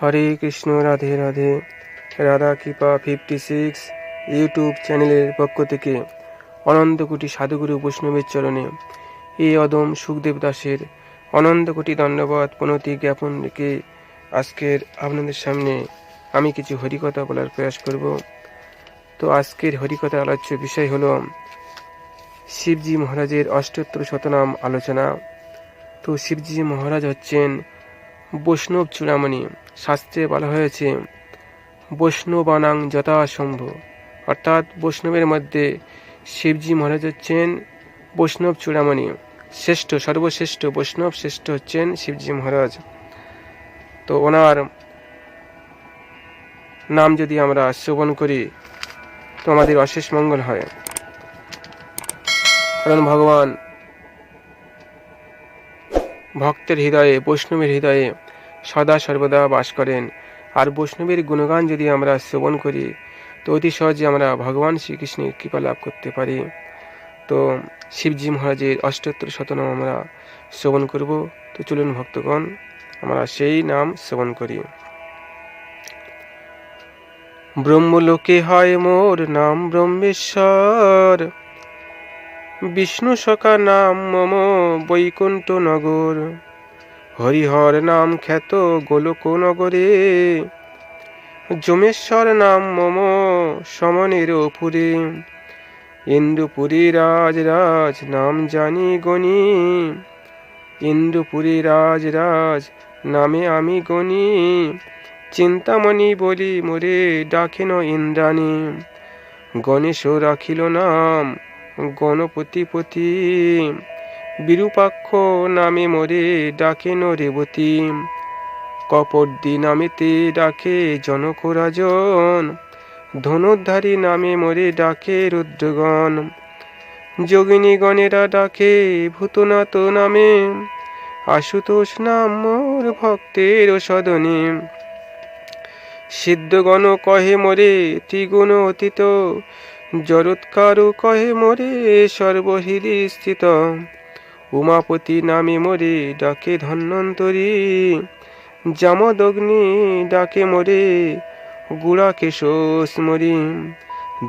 হরে Krishna, Radhe Radhe. Radha Kripa fifty six YouTube চ্যানেলের পক্ষ থেকে অনন্ত কোটি সাধুগুরু বৈষ্ণবের চরণে এই অদম সুখদেব দাসের অনন্ত কোটি দণ্ডবাদ প্রণতি জ্ঞাপন রেখে আজকের আপনাদের সামনে আমি কিছু হরিকথা বলার প্রয়াস করব। তো আজকের হরিকথা আলোচ্য বিষয় হলো শিবজি মহারাজের অষ্টোত্তর শতনাম আলোচনা। তো শিবজি মহারাজ হচ্ছেন বৈষ্ণব চূড়ামণি। শাস্ত্রে বলা হয়েছে, বৈষ্ণবানাং যথাসম্ভ অর্থাৎ বৈষ্ণবের মধ্যে শিবজি মহারাজ হচ্ছেন বৈষ্ণব চূড়ামণি। শ্রেষ্ঠ, সর্বশ্রেষ্ঠ, বৈষ্ণব শ্রেষ্ঠ হচ্ছেন শিবজি মহারাজ। তো ওনার নাম যদি আমরা শ্রবণ করি, তো আমাদের অশেষ মঙ্গল হয়। কারণ ভগবান ভক্তের হৃদয়ে, বৈষ্ণবের হৃদয়ে সদা সর্বদা বাস করেন। আর বৈষ্ণবের গুণগান যদি আমরা শ্রবণ করি, তো অতি সহজে আমরা ভগবান শ্রীকৃষ্ণের কৃপা লাভ করতে পারি। তো শিবজি মহারাজের অষ্টোত্তর শতনাম আমরা শ্রবণ করব। তো চলুন ভক্তগণ, আমরা সেই নাম শ্রবণ করি। ব্রহ্মলোকে হয় মোর নাম ব্রহ্মেশ্বর। বিষ্ণু সখা নাম মম বৈকুণ্ঠ নগর। হরিহর নাম খ্যাত গোলক নগরে। যমেশ্বর নাম মম সমনের পুরে। ইন্দুপুরী রাজ রাজ নাম জানি গণি ইন্দুপুরী রাজ রাজ নামে আমি গণি চিন্তামণি বলি মোরে ডাকেন ইন্দ্রাণী। গণেশ রাখিল নাম গণপতিপতি বিরূপাক্ষ নামে মোরে ডাকেন রেবতী কপর্দি নামেতে ডাকে জনক রাজন ধনুধারী নামে মোরে ডাকে রুদ্রগণ। যোগিনী গণেরা ডাকে ভূতনাথ নামে। আশুতোষ নাম মোর ভক্তের সদনে। সিদ্ধগণ কহে মোরে, ত্রিগুণ অতীত। জরৎকারু কহে মোরে সর্বহৃদি স্থিত। উমাপতি নামে মোরে ডাকে ধন্বন্তরী। জামদগ্নি ডাকে মোরে, গুড়া কেশোস মরি।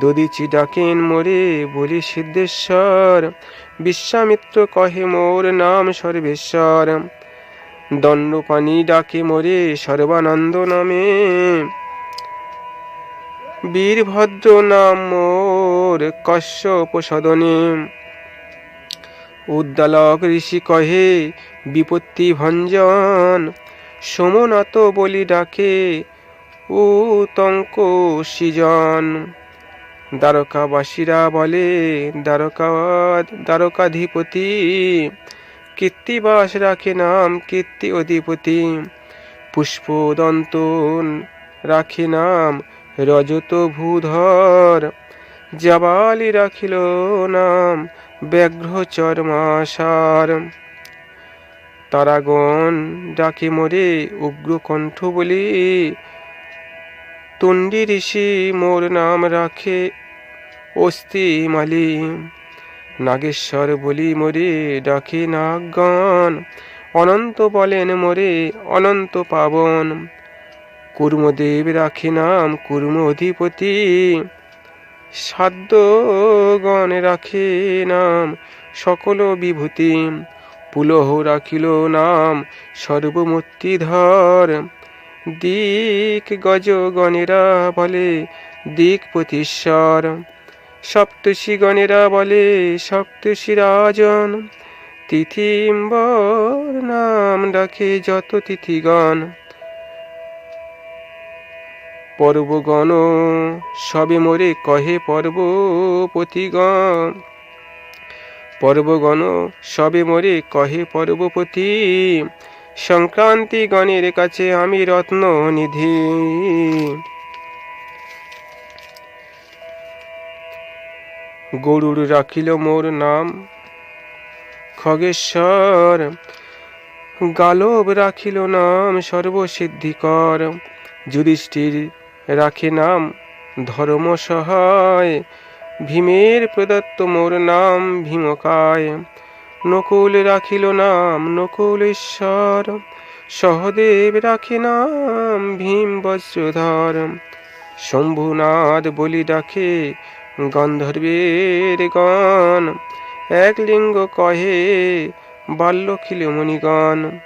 দদিচি ডাকেন মোরে বলি সিদ্ধেশ্বর, বিশ্বামিত্র কহে মোর নাম সর্বেশ্বর। দণ্ডপানি ডাকে মোরে সর্বানন্দ নামে। বীরভদ্র নাম মোর কশ্যপ সদনে। উদ্দালক ঋষি কহে, বিপত্তি ভঞ্জন, সোমনাথ বলি ডাকে, উতঙ্ক সৃজন। দ্বারকাবাসীরা বলে, দ্বারকা, দ্বারকাধিপতি, কীর্তিবাস রাখে নাম কীর্তি অধিপতি। পুষ্পদন্তন রাখে নাম রজত ভূধর জবালি রাখিল নাম ব্যাঘ্র চর্মাসার তারাগণ ডাকে মোরে উগ্র কণ্ঠ বলি তুন্ডি ঋষি মোর নাম রাখে অস্তি মালি নাগেশ্বর বলি মোরে ডাকে নাগগণ, অনন্ত বলেন মোরে অনন্ত পাবন। কুর্মদেব রাখে নাম কুর্ম অধিপতি সাধ্যগণ রাখে নাম সকল বিভূতি। পুলহ রাখিল নাম, সর্বমূর্তিধর। দিক গজগণেরা বলে, দিক প্রতিশ্বর সপ্তষী গণেরা বলে সপ্তষী রাজন। তিথিম্বর নাম ডাকে যত তিথিগণ। পর্বগণ সবে মোরে কহে পর্বপতিগণ পর্বগণ সবে মোরে কহে পর্বপতি সংক্রান্তি গণের কাছে আমি রত্ন নিধি। গরুর রাখিল মোর নাম খগেশ্বর, গালব রাখিল নাম সর্বসিদ্ধিকর। যুধিষ্ঠির রাখে নাম ধর্ম সহায়। ভীমের প্রদত্ত মোর নাম ভীমকায়। নকুল রাখিল নাম নকুলেশ্বর সহদেব রাখি নাম ভীম বজ্রধর। শম্ভুনাথ বলি ডাকে গন্ধর্বের গণ। এক লিঙ্গ কহে বাল্য খিল মণিগণ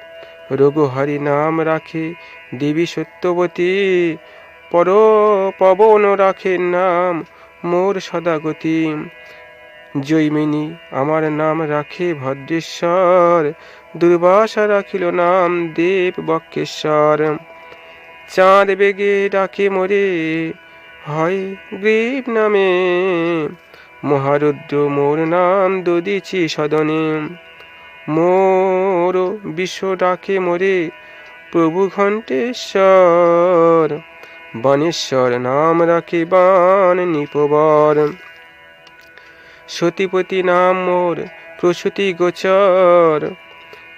রঘুহরি নাম রাখে দেবী সত্যবতী। পর পবন রাখে নাম, মোর সদাগতি জৈমিনী, আমার নাম রাখে ভদ্রেশ্বর, দুর্বাসা রাখিল নাম দেব বক্ষেশ্বর চাঁদ বেগে ডাকে মরে, হয় গ্রীব নামে। মহারুদ্র, মোর নাম দদিছি সদনে। মোর বিশ্ব ডাকে মরে, প্রভু ঘণ্টেশ্বর বনেশ্বর নাম রাখে বান নিপবর। সতীপতি নাম মোর প্রসূতি গোচর।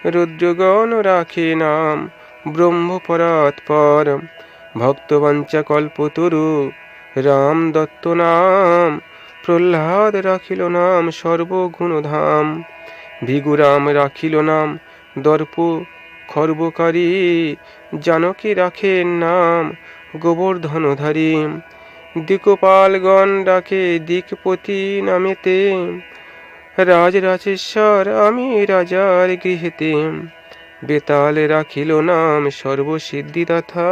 রুদ্রগণ রাখে নাম ব্রহ্মপরাৎপর ভক্তবাঞ্চা কল্পতরু রাম দত্ত নাম, প্রহ্লাদ রাখিল নাম সর্বগুণধাম। ভিগুরাম রাখিল নাম দর্প খর্বকারী, জানকী রাখেন নাম গোবর্ধনধারী দিকপালগণ ডাকে দিকপতি নামেতে রাজ রাজেশ্বর আমি রাজার গৃহেতে। বেতাল রাখিল নাম সর্বসিদ্ধিদাথা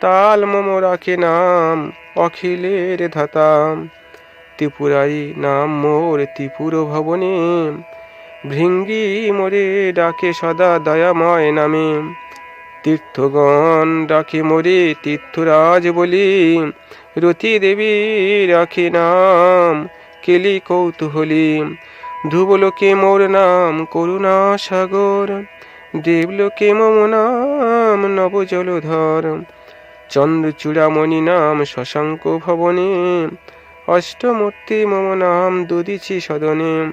তাল মম রাখে নাম অখিলের ধাতা। ত্রিপুরারি নাম মোর ত্রিপুর ভবনে। ভৃঙ্গি মোরে ডাকে সদা দয়াময় নামে। তীর্থগণ ডাকে মোরে তীর্থরাজ বলি। রতি দেবী রাখে নাম, কেলি কৌতূহলী। ধ্রুবলোকে মোর নাম, করুণা সাগর। দেবলোকে মম নাম নব জলধর চন্দ্রচূড়ামণি নাম, শশাঙ্ক ভবনে। অষ্টমূর্তি মম নাম দদিছি সদনে।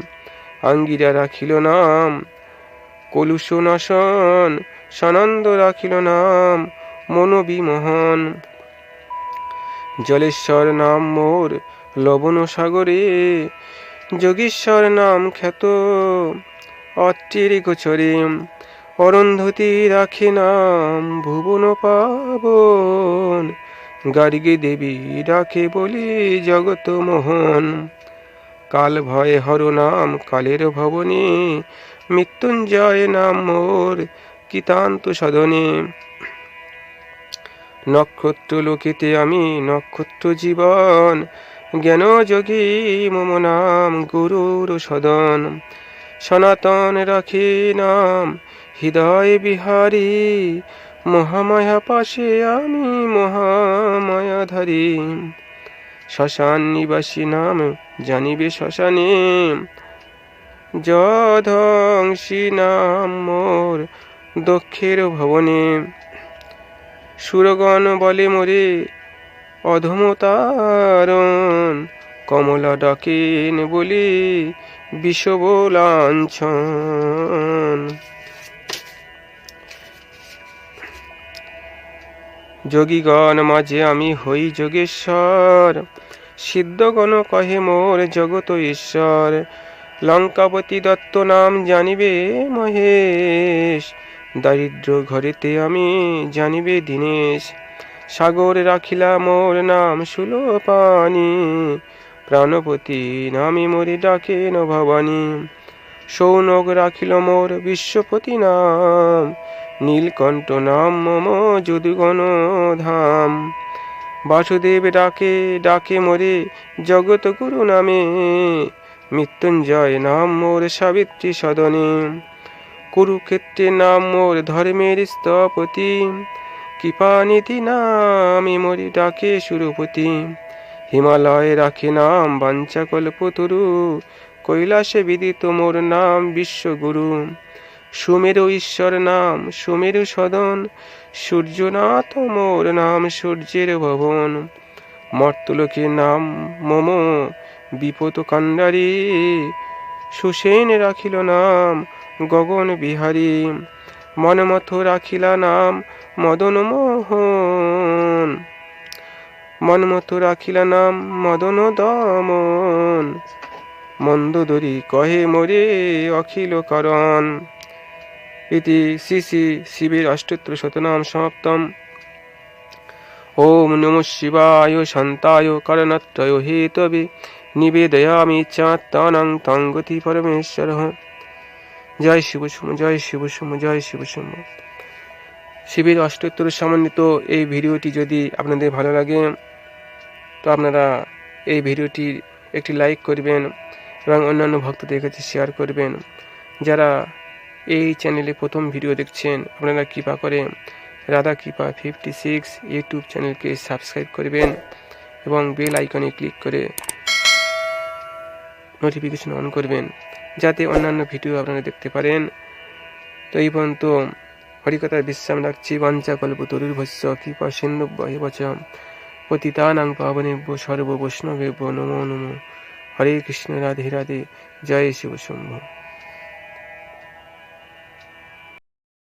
আঙ্গিরা রাখিল নাম কলুষ নাশন সানন্দ রাখিল নাম মনোবিমোহন জলেশ্বর নাম মোর, লবণ সাগরে, যোগীশ্বর নাম খ্যাত অট্টির গোচরে। অরন্ধতি রাখে নাম ভুবন পাবন, গার্গী দেবী ডাকে বলি জগত মোহন। কাল ভয়ে হর নাম কালের ভবনে মৃত্যুঞ্জয় নাম মোর কিতান্ত সদনে। নক্ষত্র লোকেতে আমি নক্ষত্র জীবন, জ্ঞান যোগী মম নাম গুরুর সদন। সনাতন রাখি নাম হৃদয় বিহারী, মহামায়া পাশে আমি মহামায়াধারী শ্মশান নিবাসী নাম জানিবে শ্মশানে যধ্বংসী নাম মোর দক্ষের ভবনে। সুরগণ বলে মোরে অধমতারণ। কমলা ডাকেন বলি বিষবলাঞ্ছন যোগীগণ মাঝে আমি হই যোগেশ্বর। সিদ্ধগণ কহে মোর জগত ঈশ্বর। লঙ্কাপতি দত্ত নাম জানিবে মহেশ। দারিদ্র ঘরেতে আমি জানিবে দীনেশ। সাগর রাখিলা মোর নাম সুলোপানি। প্রাণপতি নামে মোরে ডাকেন ভবানী সৌনক রাখিল মোর বিশ্বপতি নাম। নীলকণ্ঠ নাম মম যদুগণ ধাম বাসুদেব ডাকে ডাকে মোরে জগত গুরু নামে। মৃত্যুঞ্জয় নাম মোর সাবিত্রী সদনে। কুরুক্ষেত্রে নাম মোর ধর্মের স্থপতি। কৃপানিধি নামে মোরে ডাকে সুরপতি। হিমালয়ে রাখে নাম বাঞ্চা কল্পতরু কৈলাসে বিদিত মোর নাম বিশ্বগুরু। সুমেরু ঈশ্বর নাম সুমেরু সদন। সূর্যনাথ মোর নাম সূর্যের ভবন। মর্তলোকের নাম মম। বিপত কান্ডারি সুসেন রাখিল নাম গগন বিহারী। মনমথ রাখিলা নাম মদন মোহন। মনমথ রাখিলা নাম মদন দমন। মন্দোদরি কহে, মোরে অখিল করণ। ইতি শ্রী শ্রী শিবের অষ্টোত্তর শতনাম সমাপ্তম। ওম নম শিবায় শান্তায় করণত্রয় হেতবে। নিবেদয়ামি চাত্তানাং তং গতি পরমেশ্বর। জয় শিব সুম, জয় শিব সুম, জয় শিব সুম। শিবের অষ্টোত্তর সমন্বিত এই ভিডিওটি যদি আপনাদের ভালো লাগে, তো আপনারা এই ভিডিওটি একটি লাইক করবেন এবং অন্যান্য ভক্তদের কাছে শেয়ার করবেন। যারা এই চ্যানেলে প্রথম ভিডিও দেখছেন, আপনারা কৃপা করে Radha Kripa fifty six YouTube চ্যানেলকে সাবস্ক্রাইব করবেন এবং বেল আইকনে ক্লিক করে নোটিফিকেশন অন করবেন, যাতে অন্যান্য ভিডিও আপনারা দেখতে পারেন। তো এই পর্যন্ত হরিকথার বিশ্রাম রাখছি। বাঞ্চা কল্প তরুর ভস্য কৃপা সিন্ধু বচম পতিতানাং সর্ব বৈষ্ণবেভ্য নমো নমো। হরে কৃষ্ণ রাধে রাধে। জয় শিব শম্ভু।